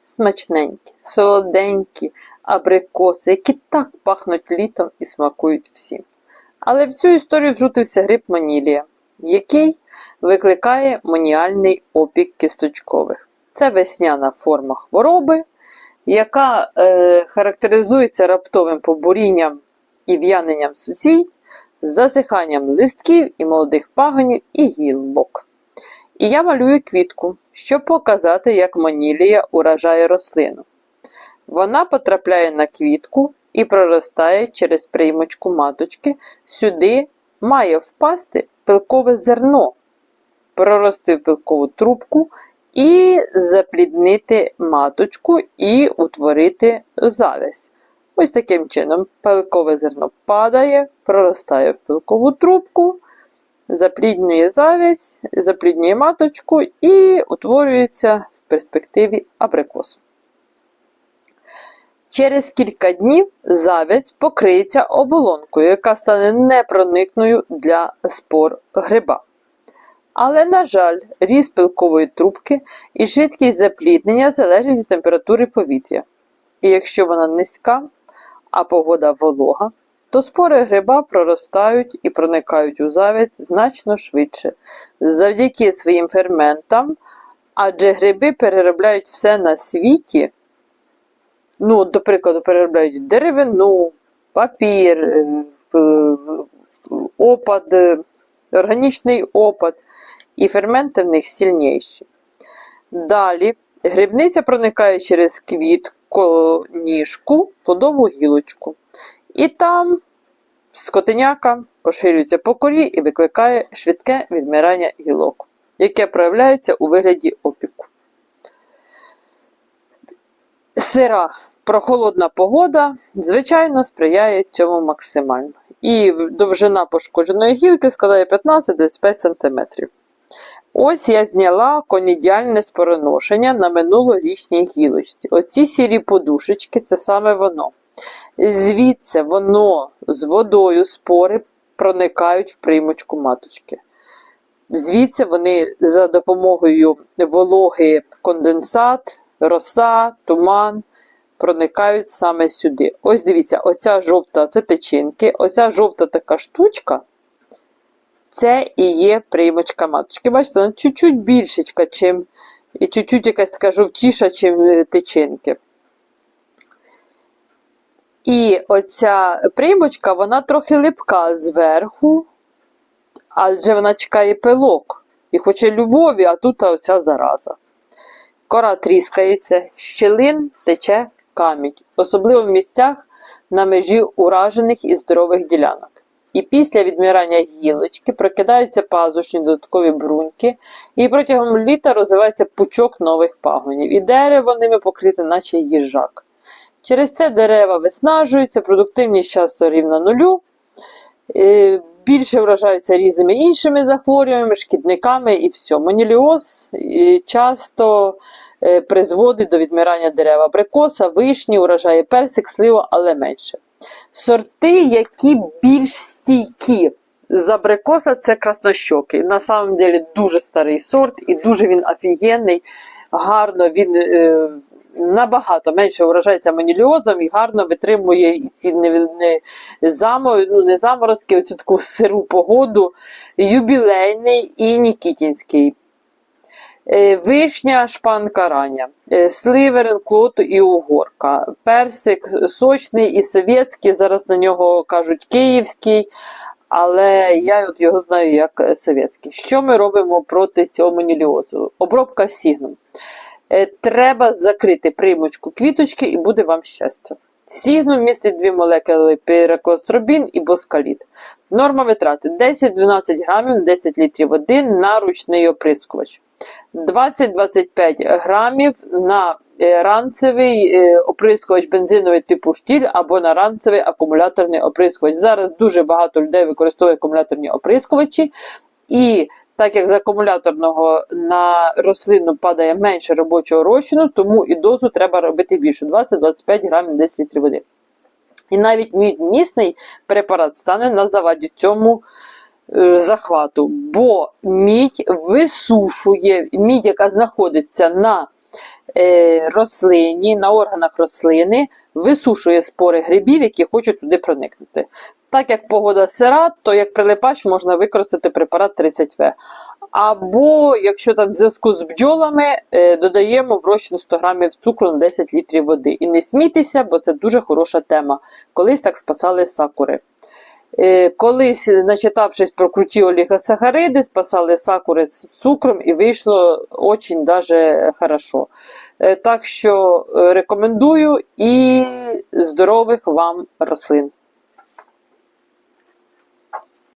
смачненькі, солоденькі абрикоси, які так пахнуть літом і смакують всім. Але в цю історію вжутився гриб манілія, який викликає маніальний опік кісточкових. Це весняна форма хвороби, яка е, характеризується раптовим побурінням і в'яненням сусідь, засиханням листків і молодих пагонів і гілок. І я малюю квітку, щоб показати, як манілія уражає рослину. Вона потрапляє на квітку і проростає через приймочку маточки. Сюди має впасти пилкове зерно, прорости в пилкову трубку і запліднити маточку і утворити завязь. Ось таким чином пилкове зерно падає, проростає в пилкову трубку, запліднює завязь, запліднює маточку і утворюється в перспективі абрикос. Через кілька днів завязь покриється оболонкою, яка стане непроникною для спор гриба. Але, на жаль, ріст пилкової трубки і швидкість запліднення залежать від температури повітря. І якщо вона низька, а погода волога, то спори гриба проростають і проникають у завязь значно швидше завдяки своїм ферментам, адже гриби переробляють все на світі. Ну, до прикладу, переробляють деревину, папір, е, опад, е, органічний опад, і ферменти в них сильніші. Далі грибниця проникає через квітку, ніжку, плодову гілочку. І там скотиняка поширюється по корі і викликає швидке відмирання гілок, яке проявляється у вигляді опіку. Сира прохолодна погода, звичайно, сприяє цьому максимально. І довжина пошкодженої гілки складає 15-25 см. Ось я зняла конідіальне спороношення на минулорічній гілочці. Оці сірі подушечки це саме воно. Звідси воно з водою спори проникають в приймочку маточки. Звідси вони за допомогою вологи конденсат, роса, туман проникають саме сюди. Ось дивіться, оця жовта це течінки, оця жовта така штучка. Це і є приймочка маточки. Бачите, вона чуть-чуть більшечка, чим, і чуть-чуть якась така жовтіша, чим течінки. І оця приймочка, вона трохи липка зверху, адже вона чекає пилок і хоче любові, а тут оця зараза. Кора тріскається, щелин тече камінь, особливо в місцях на межі уражених і здорових ділянок. І після відмирання гілочки прокидаються пазушні додаткові бруньки, і протягом літа розвивається пучок нових пагонів, і дерево ними покрите, наче їжак. Через це дерева виснажуються, продуктивність часто рівна нулю, е, більше вражаються різними іншими захворюваннями, шкідниками і все. Моніліоз е, часто е, призводить до відмирання дерева абрикоса, вишні, урожає персик, слива, але менше. Сорти, які більш стійкі з абрикоса, це краснощоки. На самом деле дуже старий сорт і дуже він офігенний, гарно він. Набагато менше вражається маніліозом і гарно витримує ці не, не, замо, ну, не заморозки, оцю таку сиру погоду, юбілейний і Нікітінський. Е, Вишня, шпанка рання, е, сливер, клот і угорка, персик сочний і совєтський, зараз на нього кажуть київський, але я от його знаю як совєтський. Що ми робимо проти цього маніліозу? Обробка сігном. Е, Треба закрити приймочку квіточки і буде вам щастя. Сігнум містить дві молекули піраклостробін і боскаліт. Норма витрати 10-12 грамів 10 літрів води на ручний оприскувач. 20-25 грамів на е, ранцевий е, оприскувач бензиновий типу штіль або на ранцевий акумуляторний оприскувач. Зараз дуже багато людей використовує акумуляторні оприскувачі. І так як з акумуляторного на рослину падає менше робочого розчину, тому і дозу треба робити більше 20-25 грамів на 10 літрів води. І навіть мідмісний препарат стане на заваді цьому е, захвату, бо мідь висушує, мідь, яка знаходиться на е, рослині, на органах рослини, висушує спори грибів, які хочуть туди проникнути. Так як погода сира, то як прилипач можна використати препарат 30В. Або, якщо там в зв'язку з бджолами, е, додаємо в розчин 100 грамів цукру на 10 літрів води. І не смійтеся, бо це дуже хороша тема. Колись так спасали сакури. Е, Колись, начитавшись про круті олігосахариди, спасали сакури з цукром і вийшло даже хорошо. Е, Так що рекомендую і здорових вам рослин.